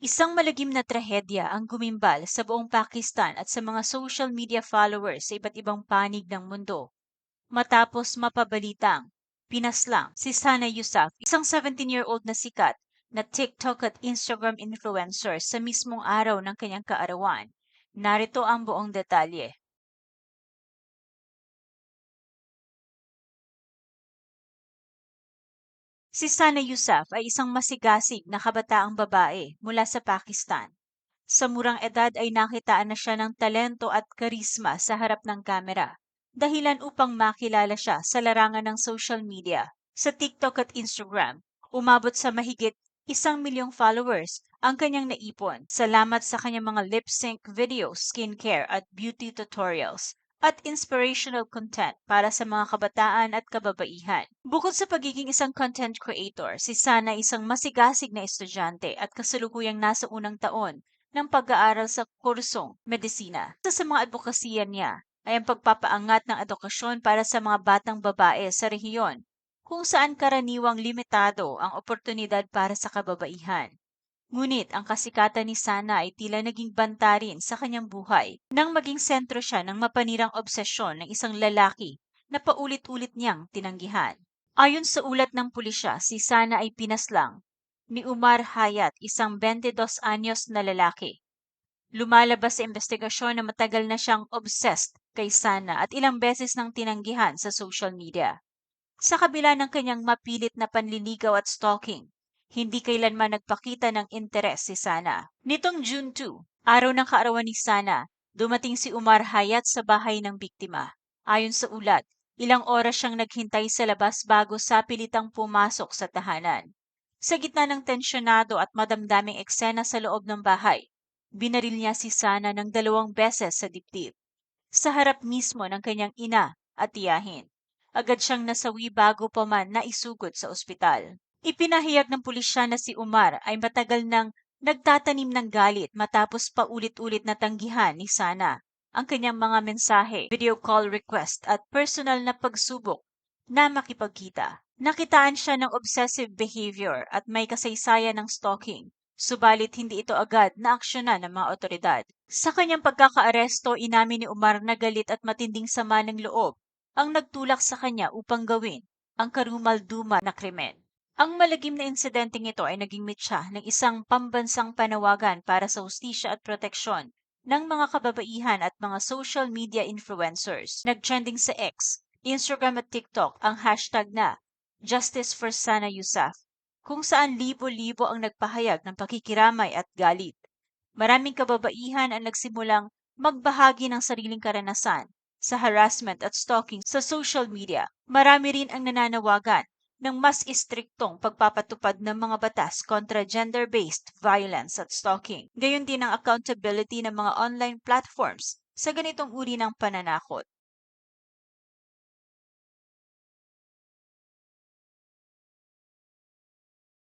Isang malagim na trahedya ang gumimbal sa buong Pakistan at sa mga social media followers sa iba't ibang panig ng mundo. Matapos mapabalitang pinaslang si Sana Yusuf, isang 17-year-old na sikat na TikTok at Instagram influencer sa mismong araw ng kanyang kaarawan. Narito ang buong detalye. Si Sana Yusuf ay isang masigasig na kabataang babae mula sa Pakistan. Sa murang edad ay nakitaan na siya ng talento at karisma sa harap ng kamera, dahilan upang makilala siya sa larangan ng social media. Sa TikTok at Instagram, umabot sa mahigit isang milyong followers ang kanyang naipon. Salamat sa kanyang mga lip sync videos, skincare at beauty tutorials at inspirational content para sa mga kabataan at kababaihan. Bukod sa pagiging isang content creator, si Sana isang masigasig na estudyante at kasalukuyang nasa unang taon ng pag-aaral sa kursong medisina. Isa sa mga advokasya niya ay ang pagpapaangat ng edukasyon para sa mga batang babae sa rehiyon kung saan karaniwang limitado ang oportunidad para sa kababaihan. Ngunit ang kasikatan ni Sana ay tila naging banta rin sa kanyang buhay nang maging sentro siya ng mapanirang obsesyon ng isang lalaki na paulit-ulit niyang tinanggihan. Ayon sa ulat ng pulisya, si Sana ay pinaslang ni Umar Hayat, isang 22 anyos na lalaki. Lumalabas sa investigasyon na matagal na siyang obsessed kay Sana at ilang beses nang tinanggihan sa social media. Sa kabila ng kanyang mapilit na panliligaw at stalking, hindi kailanman nagpakita ng interes si Sana. Nitong June 2, araw ng kaarawan ni Sana, dumating si Umar Hayat sa bahay ng biktima. Ayon sa ulat, ilang oras siyang naghintay sa labas bago sa pilitang pumasok sa tahanan. Sa gitna ng tensyonado at madamdaming eksena sa loob ng bahay, binaril niya si Sana ng dalawang beses sa dibdib. Sa harap mismo ng kanyang ina at tiyahin. Agad siyang nasawi bago pa man naisugod sa ospital. Ipinahayag ng pulisya na si Umar ay matagal nang nagtatanim ng galit matapos paulit-ulit na tanggihan ni Sana ang kanyang mga mensahe, video call request at personal na pagsubok na makipagkita. Nakitaan siya ng obsessive behavior at may kasaysayan ng stalking, subalit hindi ito agad na aksyonan ng mga otoridad. Sa kanyang pagkakaaresto, inamin ni Umar na galit at matinding sama ng loob ang nagtulak sa kanya upang gawin ang karumalduma na krimen. Ang malagim na insidenteng ito ay naging mitsa ng isang pambansang panawagan para sa hustisya at proteksyon ng mga kababaihan at mga social media influencers. Nagtrending sa X, Instagram at TikTok ang hashtag na Justice for Sana Yusuf, kung saan libo-libo ang nagpahayag ng pakikiramay at galit. Maraming kababaihan ang nagsimulang magbahagi ng sariling karanasan sa harassment at stalking sa social media. Marami rin ang nananawagan ng mas istriktong pagpapatupad ng mga batas kontra gender-based violence at stalking. Gayon din ang accountability ng mga online platforms sa ganitong uri ng pananakot.